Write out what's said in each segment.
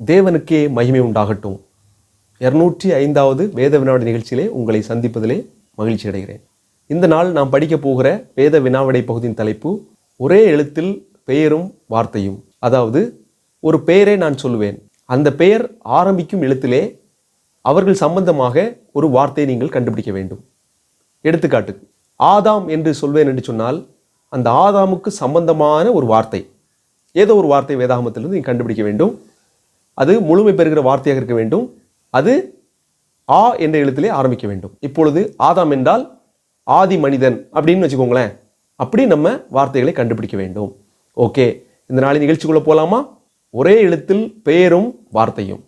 தேவனுக்கே மகிமை உண்டாகட்டும். இரநூற்றி ஐந்தாவது வேத வினாவடி நிகழ்ச்சியிலே உங்களை சந்திப்பதிலே மகிழ்ச்சி அடைகிறேன். இந்த நாள் நாம் படிக்க போகிற வேத வினாவடை பகுதியின் தலைப்பு ஒரே எழுத்தில் பெயரும் வார்த்தையும். அதாவது ஒரு பெயரை நான் சொல்லுவேன். அந்த பெயர் ஆரம்பிக்கும் எழுத்திலே அவர்கள் சம்பந்தமாக ஒரு வார்த்தையை நீங்கள் கண்டுபிடிக்க வேண்டும். எடுத்துக்காட்டு ஆதாம் என்று சொல்வேன் என்று சொன்னால் அந்த ஆதாமுக்கு சம்பந்தமான ஒரு வார்த்தை. ஏதோ ஒரு வார்த்தை வேதாகமத்திலிருந்து நீங்கள் கண்டுபிடிக்க வேண்டும். அது முழுமை பெறுகிற வார்த்தையாக இருக்க வேண்டும். அது ஆ என்ற எழுத்திலே ஆரம்பிக்க வேண்டும். இப்பொழுது ஆதாம் என்றால் ஆதி மனிதன் அப்படின்னு வச்சுக்கோங்களேன். அப்படி நம்ம வார்த்தைகளை கண்டுபிடிக்க வேண்டும். ஓகே இந்த நாளை நிகழ்ச்சிக்குள்ளே போகலாமா ஒரே எழுத்தில் பெயரும் வார்த்தையும்.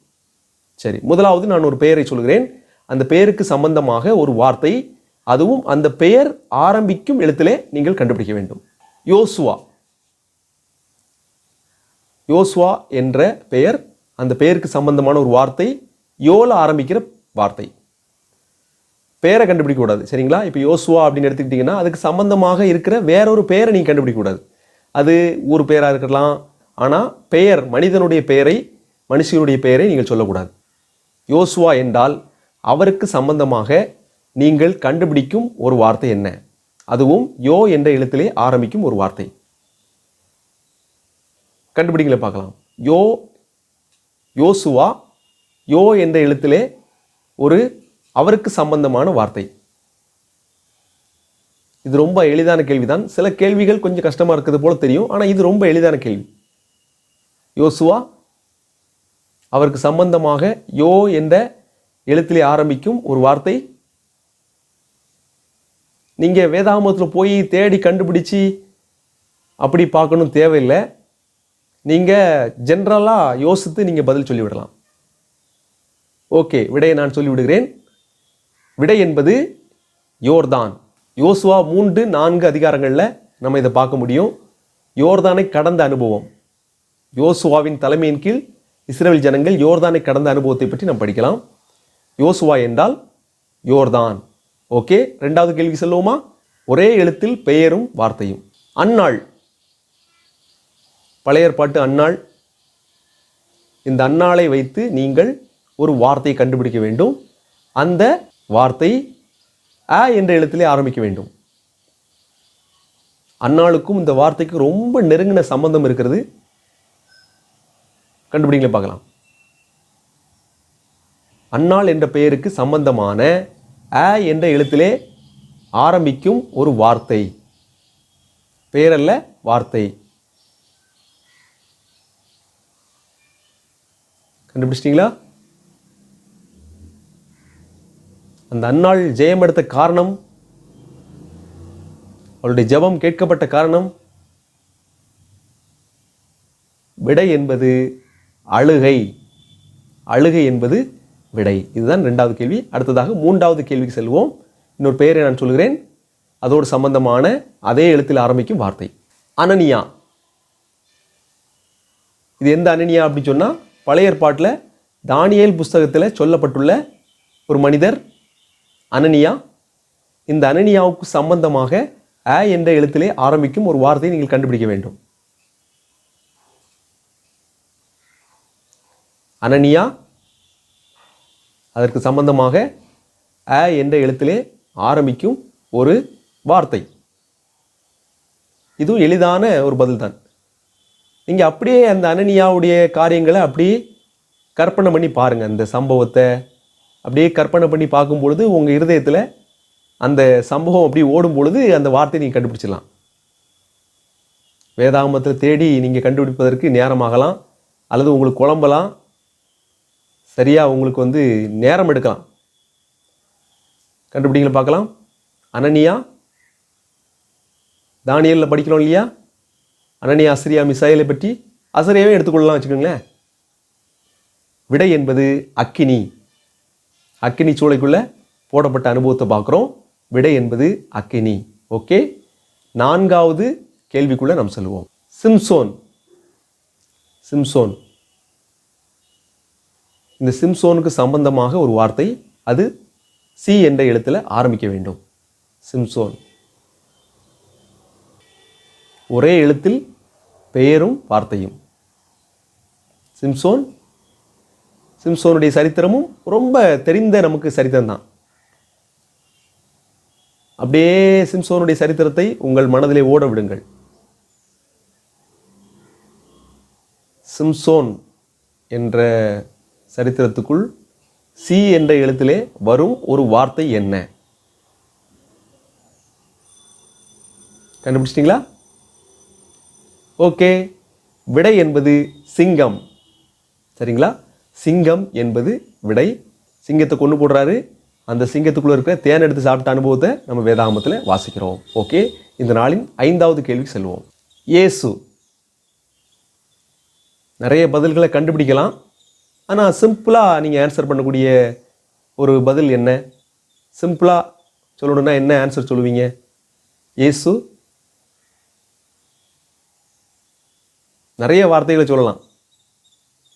சரி முதலாவது நான் ஒரு பெயரை சொல்கிறேன். அந்த பெயருக்கு சம்பந்தமாக ஒரு வார்த்தை. அதுவும் அந்த பெயர் ஆரம்பிக்கும் எழுத்திலே நீங்கள் கண்டுபிடிக்க வேண்டும். யோசுவா. யோசுவா என்ற பெயர் அந்த பெயருக்கு சம்பந்தமான ஒரு வார்த்தை யோல ஆரம்பிக்கிற வார்த்தை. பெயரை கண்டுபிடிக்க கூடாது சரிங்களா? இப்போ யோசுவா அப்படின்னு எடுத்துக்கிட்டிங்கன்னா அதுக்கு சம்பந்தமாக இருக்கிற வேறொரு பெயரை நீங்கள் கண்டுபிடிக்க கூடாது. அது ஊர் பெயராக இருக்கலாம் ஆனால் பெயர் மனிதனுடைய பெயரை மனுஷனுடைய பெயரை நீங்கள் சொல்லக்கூடாது. யோசுவா என்றால் அவருக்கு சம்பந்தமாக நீங்கள் கண்டுபிடிக்கும் ஒரு வார்த்தை என்ன? அதுவும் யோ என்ற எழுத்திலே ஆரம்பிக்கும் ஒரு வார்த்தை. கண்டுபிடிங்களை பார்க்கலாம். யோ யோசுவா யோ என்ற எழுத்திலே ஒரு அவருக்கு சம்பந்தமான வார்த்தை. இது ரொம்ப எளிதான கேள்விதான். சில கேள்விகள் கொஞ்சம் கஷ்டமாக இருக்கிறது போல தெரியும். ஆனால் இது ரொம்ப எளிதான கேள்வி. யோசுவா அவருக்கு சம்பந்தமாக யோ என்ற எழுத்திலே ஆரம்பிக்கும் ஒரு வார்த்தை. நீங்கள் வேதாமத்தில் போய் தேடி கண்டுபிடிச்சி அப்படி பார்க்கணும் தேவையில்லை. நீங்கள் ஜென்ரலாக யோசித்து நீங்கள் பதில் சொல்லிவிடலாம். ஓகே விடையை நான் சொல்லிவிடுகிறேன். விடை என்பது யோர்தான். யோசுவா மூன்று நான்கு அதிகாரங்களில் நம்ம இதை பார்க்க முடியும். யோர்தானை கடந்த அனுபவம். யோசுவாவின் தலைமையின் கீழ் இஸ்ரேல் ஜனங்கள் யோர்தானை கடந்த அனுபவத்தை பற்றி நாம் படிக்கலாம். யோசுவா என்றால் யோர்தான். ஓகே ரெண்டாவது கேள்வி சொல்லுவோமா? ஒரே எழுத்தில் பெயரும் வார்த்தையும். அந்நாள். பழைய ஏற்பாட்டு அன்னாள். இந்த அன்னாளை வைத்து நீங்கள் ஒரு வார்த்தையை கண்டுபிடிக்க வேண்டும். அந்த வார்த்தை அ என்ற எழுத்திலே ஆரம்பிக்க வேண்டும். அன்னாளுக்கும் இந்த வார்த்தைக்கு ரொம்ப நெருங்கின சம்பந்தம் இருக்கிறது. கண்டுபிடிங்களே பார்க்கலாம். அன்னாள் என்ற பெயருக்கு சம்பந்தமான அ என்ற எழுத்திலே ஆரம்பிக்கும் ஒரு வார்த்தை. பெயரல்ல வார்த்தை. கண்டுபிடிச்சிட்டிங்களா? அந்த அன்னாள் ஜெயம் எடுத்த காரணம் அவளுடைய ஜெபம் கேட்கப்பட்ட காரணம் விடை என்பது அழுகை. அழுகை என்பது விடை. இதுதான் ரெண்டாவது கேள்வி. அடுத்ததாக மூன்றாவது கேள்விக்கு செல்வோம். இன்னொரு பெயரை நான் சொல்கிறேன். அதோடு சம்பந்தமான அதே எழுத்தில் ஆரம்பிக்கும் வார்த்தை. அனனியா. இது எந்த அனனியா அப்படின்னு சொன்னால் பழைய ஏற்பாட்டில் தானியேல் புஸ்தகத்தில் சொல்லப்பட்டுள்ள ஒரு மனிதர் அனனியா. இந்த அனனியாவுக்கு சம்பந்தமாக அ என்ற எழுத்திலே ஆரம்பிக்கும் ஒரு வார்த்தையை நீங்கள் கண்டுபிடிக்க வேண்டும். அனனியா அதற்கு சம்பந்தமாக அ என்ற எழுத்திலே ஆரம்பிக்கும் ஒரு வார்த்தை. இதுவும் எளிதான ஒரு பதில் தான் நீங்கள் அப்படியே அந்த அனனியாவுடைய காரியங்களை அப்படியே கற்பனை பண்ணி பாருங்கள் அந்த சம்பவத்தை அப்படியே கற்பனை பண்ணி பார்க்கும் பொழுது உங்கள் இருதயத்தில் அந்த சம்பவம் அப்படி ஓடும் பொழுது அந்த வார்த்தையை நீங்கள் கண்டுபிடிச்சிடலாம். வேதாகமத்தில் தேடி நீங்கள் கண்டுபிடிப்பதற்கு நேரமாகலாம். அல்லது உங்களுக்கு குழம்பலாம். சரியாக உங்களுக்கு வந்து நேரம் எடுக்கலாம். கண்டுபிடிங்களை பார்க்கலாம். அனனியா? தானியலில் படிக்கிறோம் இல்லையா? அனனியா அசிரியா மிசைலை பற்றி அசரியாவே எடுத்துக்கொள்ளலாம் வச்சுக்கோங்களேன். விடை என்பது அக்கினி. அக்கினி சூளைக்குள்ளே போடப்பட்ட அனுபவத்தை பார்க்குறோம். விடை என்பது அக்கினி. ஓகே? நான்காவது கேள்விக்குள்ளே நாம் செல்வோம். சிம்சோன். சிம்சோன். இந்த சிம்சோனுக்கு சம்பந்தமாக ஒரு வார்த்தை அது சி என்ற எழுத்தில் ஆரம்பிக்க வேண்டும். சிம்சோன். ஒரே எழுத்தில் பெயரும் வார்த்தையும். சிம்சோன் சிம்சோனுடைய சரித்திரமும் ரொம்ப தெரிந்த நமக்கு சரித்திரம் தான் அப்படியே சிம்சோனுடைய சரித்திரத்தை உங்கள் மனதிலே ஓட விடுங்கள். சிம்சோன் என்ற சரித்திரத்துக்குள் சி என்ற எழுத்திலே வரும் ஒரு வார்த்தை என்ன? கண்டுபிடிச்சிட்டிங்களா? ஓகே. விடை என்பது சிங்கம். சரிங்களா? சிங்கம் என்பது விடை. சிங்கத்தை கொண்டு போடுறாரு. அந்த சிங்கத்துக்குள்ளே இருக்கிற தேன் எடுத்து சாப்பிட்ட அனுபவத்தை நம்ம வேதாமத்தில் வாசிக்கிறோம். ஓகே? இந்த நாளின் ஐந்தாவது கேள்விக்கு செல்வோம். இயேசு. நிறைய பதில்களை கண்டுபிடிக்கலாம். ஆனால் சிம்பிளாக நீங்கள் ஆன்சர் பண்ணக்கூடிய ஒரு பதில் என்ன? சிம்பிளாக சொல்லணுன்னா என்ன ஆன்சர் சொல்லுவீங்க? இயேசு. நிறைய வார்த்தைகளை சொல்லலாம்.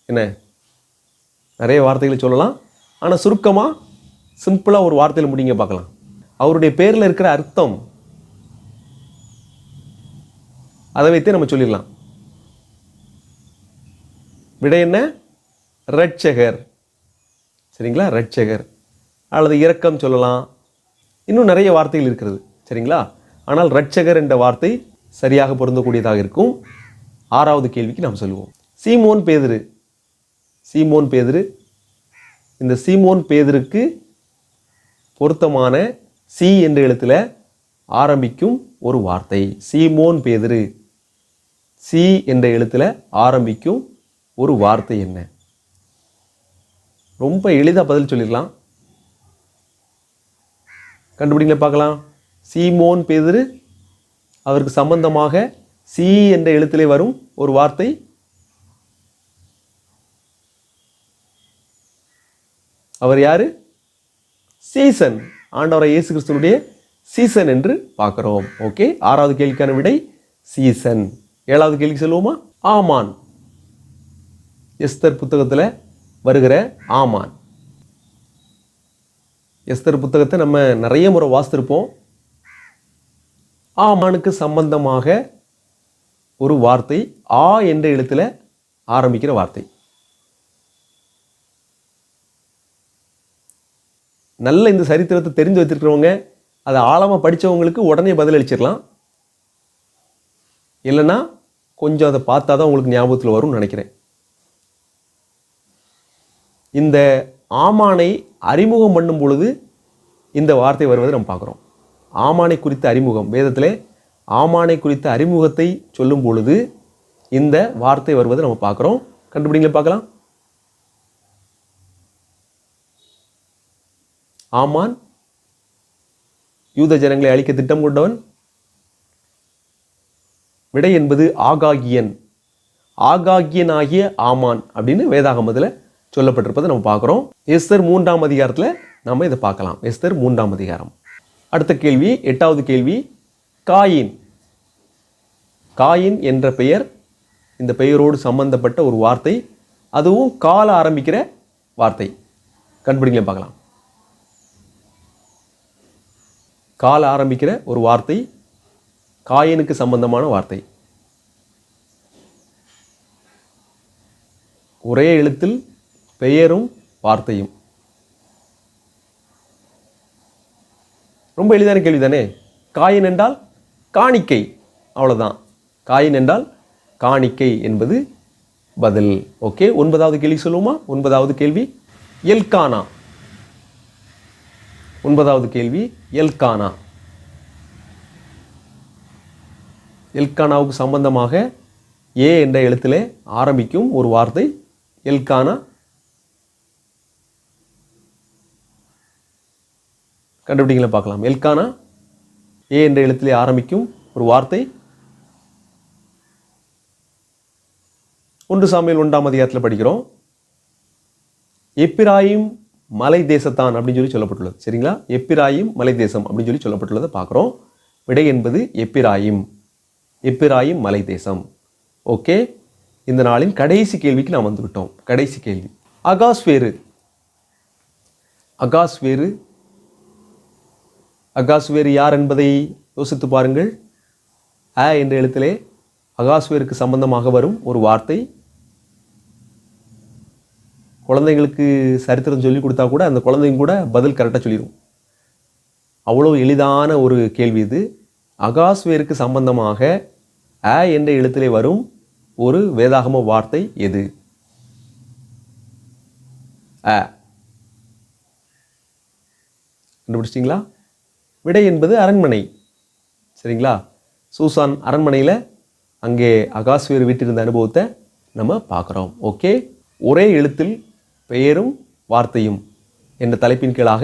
என்ன? நிறைய வார்த்தைகளை சொல்லலாம். ஆனால் சுருக்கமாக சிம்பிளாக ஒரு வார்த்தையில் முடிங்க பார்க்கலாம். அவருடைய பேரில் இருக்கிற அர்த்தம். அதை வைத்தே நம்ம சொல்லிடலாம். விடை என்ன? ரட்சகர் சரிங்களா? ரட்சகர் அல்லது இரக்கம் சொல்லலாம். இன்னும் நிறைய வார்த்தைகள் இருக்கிறது. சரிங்களா? ஆனால் ரட்சகர் என்ற வார்த்தை சரியாக பொருந்தக்கூடியதாக இருக்கும். ஆறாவது கேள்விக்கு நாம் சொல்லுவோம் சீமோன் பேதுரு. சீமோன் பேதுரு. இந்த சீமோன் பேதுருக்கு பொருத்தமான சி என்ற எழுத்தில் ஆரம்பிக்கும் ஒரு வார்த்தை. சீமோன் பேதுரு. சி என்ற எழுத்தில் ஆரம்பிக்கும் ஒரு வார்த்தை என்ன? ரொம்ப எளிதாக பதில் சொல்லிடலாம். கண்டுபிடிங்களே பார்க்கலாம். சீமோன் பேதுரு அவருக்கு சம்பந்தமாக சி என்ற எழுத்திலே வரும் ஒரு வார்த்தை. அவர் யாரு? சீசன். ஆண்டவரை இயேசு கிறிஸ்துவனுடைய சீசன் என்று பார்க்கிறோம். ஓகே ஆறாவது கேள்விக்கான விடை சீசன். ஏழாவது கேள்விக்கு சொல்லுவோமா ஆமான். எஸ்தர் புத்தகத்தில் வருகிற ஆமான். எஸ்தர் புத்தகத்தை நம்ம நிறைய முறை வாசித்திருப்போம். ஆமானுக்கு சம்பந்தமாக ஒரு வார்த்தை ஆ என்ற எழுத்தில் ஆரம்பிக்கிற வார்த்தை. நல்ல இந்த சரித்திரத்தை தெரிஞ்சு வச்சுருக்கிறவங்க அதை ஆழமாக படித்தவங்களுக்கு உடனே பதில் அளிச்சிடலாம். இல்லைன்னா கொஞ்சம் அதை பார்த்தா தான் உங்களுக்கு ஞாபகத்தில் வரும்னு நினைக்கிறேன். இந்த ஆமானை அறிமுகம் பண்ணும் பொழுது இந்த வார்த்தை வருவதை நம்ம பார்க்குறோம். ஆமானை குறித்த அறிமுகம் வேதத்திலே ஆமானை குறித்த அறிமுகத்தை சொல்லும் பொழுது இந்த வார்த்தை வருவதை நம்ம பார்க்குறோம். கண்டுபிடிங்களே பார்க்கலாம். ஆமான் யூத ஜனங்களை அழிக்க திட்டம் கொண்டவன். விடை என்பது ஆகாகியன். ஆகாகியன் ஆகிய ஆமான் அப்படின்னு வேதாகமத்தில் சொல்லப்பட்டிருப்பதை நம்ம பார்க்குறோம். எஸ்தர் மூன்றாம் அதிகாரத்தில் நம்ம இதை பார்க்கலாம். எஸ்தர் மூன்றாம் அதிகாரம். அடுத்த கேள்வி எட்டாவது கேள்வி காயின். காயின் என்ற பெயர் இந்த பெயரோடு சம்பந்தப்பட்ட ஒரு வார்த்தை அதுவும் கால ஆரம்பிக்கிற வார்த்தை. கண்டுபிடிங்களேன் பார்க்கலாம். கால ஆரம்பிக்கிற ஒரு வார்த்தை காயினுக்கு சம்பந்தமான வார்த்தை. ஒரே எழுத்தில் பெயரும் வார்த்தையும். ரொம்ப எளிதான கேள்வி தானே காயின் என்றால் காணிக்கை அவ்வளோதான் காயின் என்றால் காணிக்கை என்பது பதில். ஓகே ஒன்பதாவது கேள்வி சொல்லுவோமா? ஒன்பதாவது கேள்வி எல்கானா. ஒன்பதாவது கேள்வி எல்கானா. எல்கானாவுக்கு சம்பந்தமாக ஏ என்ற எழுத்திலே ஆரம்பிக்கும் ஒரு வார்த்தை எல்கானா. கண்டுபிடிங்களா பார்க்கலாம். எல்கானா ஏ என்ற எழுத்திலே ஆரம்பிக்கும் ஒரு வார்த்தை. ஒன்று சாமியல் ஒன்றாம் அதிகாரத்தில் படிக்கிறோம். எப்பிராயும் மலை தேசத்தான் அப்படின்னு சொல்லி சொல்லப்பட்டுள்ளது. சரிங்களா? எப்பிராயும் மலை தேசம் அப்படின்னு சொல்லி சொல்லப்பட்டுள்ளதை பார்க்குறோம். விடை என்பது எப்பிராயும். எப்பிராயும் மலை தேசம். ஓகே? இந்த நாளின் கடைசி கேள்விக்கு நாம் வந்துவிட்டோம். கடைசி கேள்வி. அகாஸ்வேரு. அகாஸ்வேரு அகாஸ்வேரு யார் என்பதை யோசித்து பாருங்கள். அ என்ற எழுத்திலே அகாஸ்வேருக்கு சம்பந்தமாக வரும் ஒரு வார்த்தை. குழந்தைங்களுக்கு சரித்திரம் சொல்லி கொடுத்தா கூட அந்த குழந்தைங்க கூட பதில் கரெக்டாக சொல்லிடும் அவ்வளோ எளிதான ஒரு கேள்வி இது. அகாஸ்வேருக்கு சம்பந்தமாக அ என்ற எழுத்திலே வரும் ஒரு வேதாகம வார்த்தை எது? அ கண்டுபிடிச்சிட்டிங்களா? விடை என்பது அரண்மனை. சரிங்களா? சூசான் அரண்மனையில் அங்கே அகாஸ்வேர் வீட்டிருந்த அனுபவத்தை நம்ம பார்க்குறோம். ஓகே? ஒரே எழுத்தில் பெயரும் வார்த்தையும் என்ற தலைப்பின் கீழாக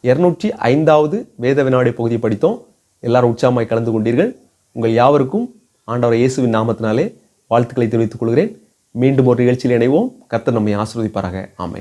இருநூற்றி ஐந்தாவது வேத வினாடி பகுதியை படித்தோம். எல்லாரும் உற்சாகமாய் கலந்து கொண்டீர்கள். உங்கள் யாவருக்கும் ஆண்டவர் இயேசுவின் நாமத்தினாலே வாழ்த்துக்களை தெரிவித்துக் கொள்கிறேன். மீண்டும் ஒரு நிகழ்ச்சியில் இணைவோம். கத்தர் நம்மை ஆசீர்வதிப்பாராக. ஆமே